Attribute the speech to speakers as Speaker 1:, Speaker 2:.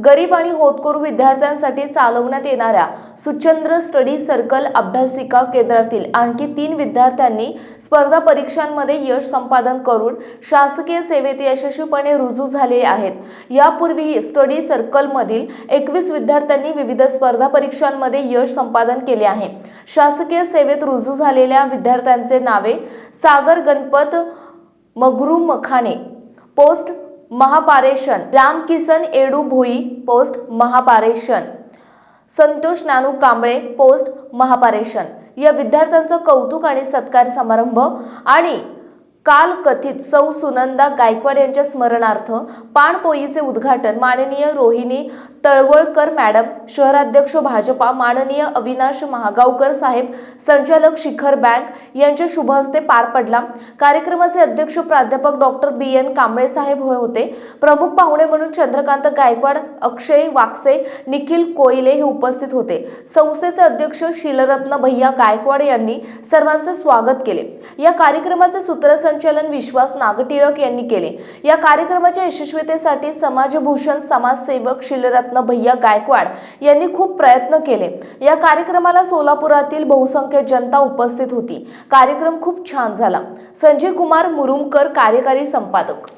Speaker 1: गरीब आणि होतकरू विद्यार्थ्यांसाठी चालवण्यात येणाऱ्या सुचंद्र स्टडी सर्कल अभ्यासिका केंद्रातील आणखी तीन विद्यार्थ्यांनी स्पर्धा परीक्षांमध्ये यश संपादन करून शासकीय सेवेत यशस्वीपणे रुजू झाले आहेत. यापूर्वीही स्टडी सर्कलमधील एकवीस विद्यार्थ्यांनी विविध स्पर्धा परीक्षांमध्ये यश संपादन केले आहे. शासकीय सेवेत रुजू झालेल्या विद्यार्थ्यांचे नावे Sagar Ganpat Magru Makhane post Mahapareshan. Ramkisan Edu Bhoi post Mahapareshan. Santosh Nanu Kamble post Mahapareshan. या विद्यार्थ्यांचं कौतुक आणि सत्कार समारंभ आणि काल कथित सौ सुनंदा गायकवाड यांच्या स्मरणार्थ पाणपोईचे उद्घाटन माननीय रोहिणी तळवळकर मॅडम शहराध्यक्ष भाजपा माननीय अविनाश महागावकर साहेब संचालक शिखर बँक यांच्या शुभ हस्ते पार पडला. कार्यक्रमाचे अध्यक्ष प्राध्यापक डॉक्टर बी एन कांबळे साहेब होय होते. प्रमुख पाहुणे म्हणून चंद्रकांत गायकवाड अक्षय वाकसे निखिल कोयले हे उपस्थित होते. संस्थेचे अध्यक्ष शिलरत्न भैया गायकवाड यांनी सर्वांचे स्वागत केले. या कार्यक्रमाचे संचालन विश्वास नागटिळक यांनी केले. या कार्यक्रमाच्या यशस्वीतेसाठी समाजभूषण समाजसेवक शिलरत्न भैया गायकवाड यांनी खूप प्रयत्न केले. या कार्यक्रमाला सोलापुरातील बहुसंख्य जनता उपस्थित होती. कार्यक्रम खूप छान झाला. संजय कुमार मुरुमकर कार्यकारी संपादक.